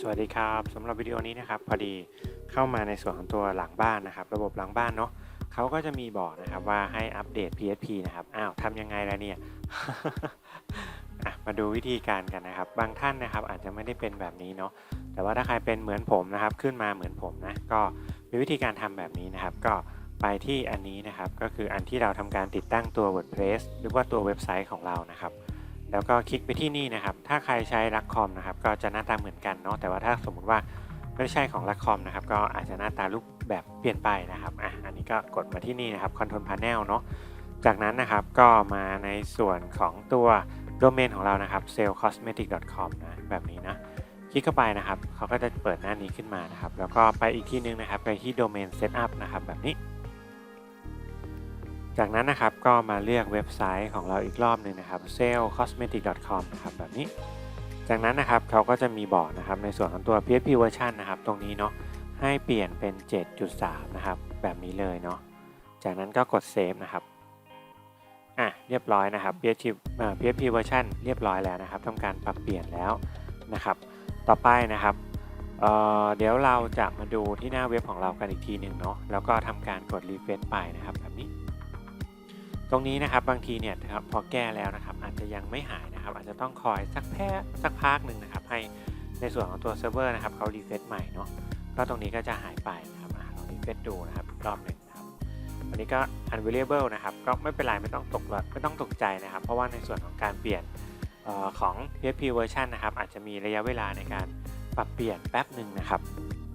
สวัสดีครับสำหรับวิดีโอนี้นะครับพอดีเข้ามาในส่วนของตัวหลังบ้านนะครับ ระบบหลังบ้านเนาะเขาก็จะมีบอกนะครับว่าให้อัปเดต PHP นะครับอ้าวทำยังไงล่ะเนี่ยมาดูวิธีการกันนะครับ บางท่านนะครับอาจจะไม่ได้เป็นแบบนี้เนาะแต่ว่าถ้าใครเป็นเหมือนผมนะครับ ขึ้นมาเหมือนผมนะก็มีวิธีการทำแบบนี้นะครับ ก็ไปที่อันนี้นะครับ ก็คืออันที่เราทำการติดตั้งตัว WordPress หรือว่าตัวเว็บไซต์ของเรานะครับ แล้วก็คลิกไปที่นี่นะครับ ถ้าใครใช้รักคอมนะครับ ก็จะหน้าตาเหมือนกันเนาะ แต่ว่าถ้าสมมุติว่าไม่ใช่ของรักคอมนะครับ ก็อาจจะหน้าตารูปแบบเปลี่ยนไปนะครับ อะ อันนี้ก็กดมาที่นี่นะครับ Control Panel เนาะ จากนั้นนะครับ ก็มาในส่วนของตัวโดเมนของเรานะครับ sellcosmetic.com นะ แบบนี้นะ คลิกเข้าไปนะครับ เขาก็จะเปิดหน้านี้ขึ้นมานะครับ แล้วก็ไปอีกที่นึงนะครับ ไปที่ domain setup นะครับ แบบนี้ จากนั้นนะครับก็มาเลือกเว็บไซต์ของเราอีกรอบหนึ่งนะครับ sellcosmetic.com นะครับแบบนี้ จากนั้นนะครับเขาก็จะมีบอกนะครับในส่วนของตัว PHP version นะครับตรงนี้เนาะให้เปลี่ยนเป็น 7.3 นะครับ แบบนี้เลยเนาะจากนั้นก็กด save นะครับอะเรียบร้อยนะครับ PHP เอ่อ PHP version เรียบร้อยแล้วนะครับทำการปรับเปลี่ยนแล้วนะครับ ต่อไปนะครับเเดี๋ยวเราจะมาดูที่หน้าเว็บของเรากันอีกทีหนึ่งเนาะแล้วก็ทำการกด refresh ไปนะครับแบบนี้ ตรงนี้นะครับบางทีเนี่ยนะครับพอแก้แล้วนะครับ อาจจะยังไม่หายนะครับ อาจจะต้องคอยสักแพะสักพักหนึ่งนะครับ ให้ในส่วนของตัวเซิร์ฟเวอร์นะครับเขารีเฟซใหม่เนาะก็ตรงนี้ก็จะหายไปนะครับลองรีเฟซดูนะครับรอบหนึ่งนะครับอันนี้ก็ unavailable นะครับ ก็ไม่เป็นไรไม่ต้องตกไม่ต้องตกใจนะครับ เพราะว่าในส่วนของการเปลี่ยนออของ PHP version นะครับ อาจจะมีระยะเวลาในการปรับเปลี่ยนแป๊บหนึ่งนะครับ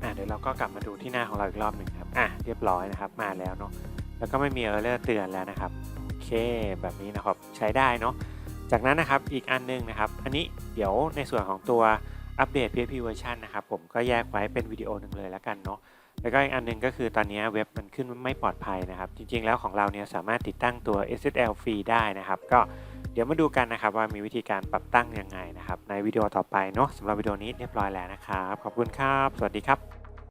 อะเดี๋ยวเราก็กลับมาดูที่หน้าของเราอีกรอบหนึ่งครับอะเรียบร้อยนะครับมาแล้วเนาะแล้วก็ไม่มีเออร์เลอร์เตือนแล้วนะครับ แบบนี้นะครับใช้ได้เนาะจากนั้นนะครับอีกอันนึงนะครับ อันนี้เดี๋ยวในส่วนของตัวอัปเดต PHP version นะครับผมก็แยกไว้เป็นวิดีโอหนึ่งเลยแล้วกันเนาะแล้วก็อีกอันนึงก็คือตอนนี้เว็บมันขึ้นไม่ปลอดภัยนะครับ จริงๆแล้วของเราเนี่ยสามารถติดตั้งตัว SSL ฟรีได้นะครับ ก็เดี๋ยวมาดูกันนะครับว่ามีวิธีการปรับตั้งยังไงนะครับ ในวิดีโอต่อไปเนาะสำหรับวิดีโอนี้เรียบร้อยแล้วนะครับ ขอบคุณครับ สวัสดีครับ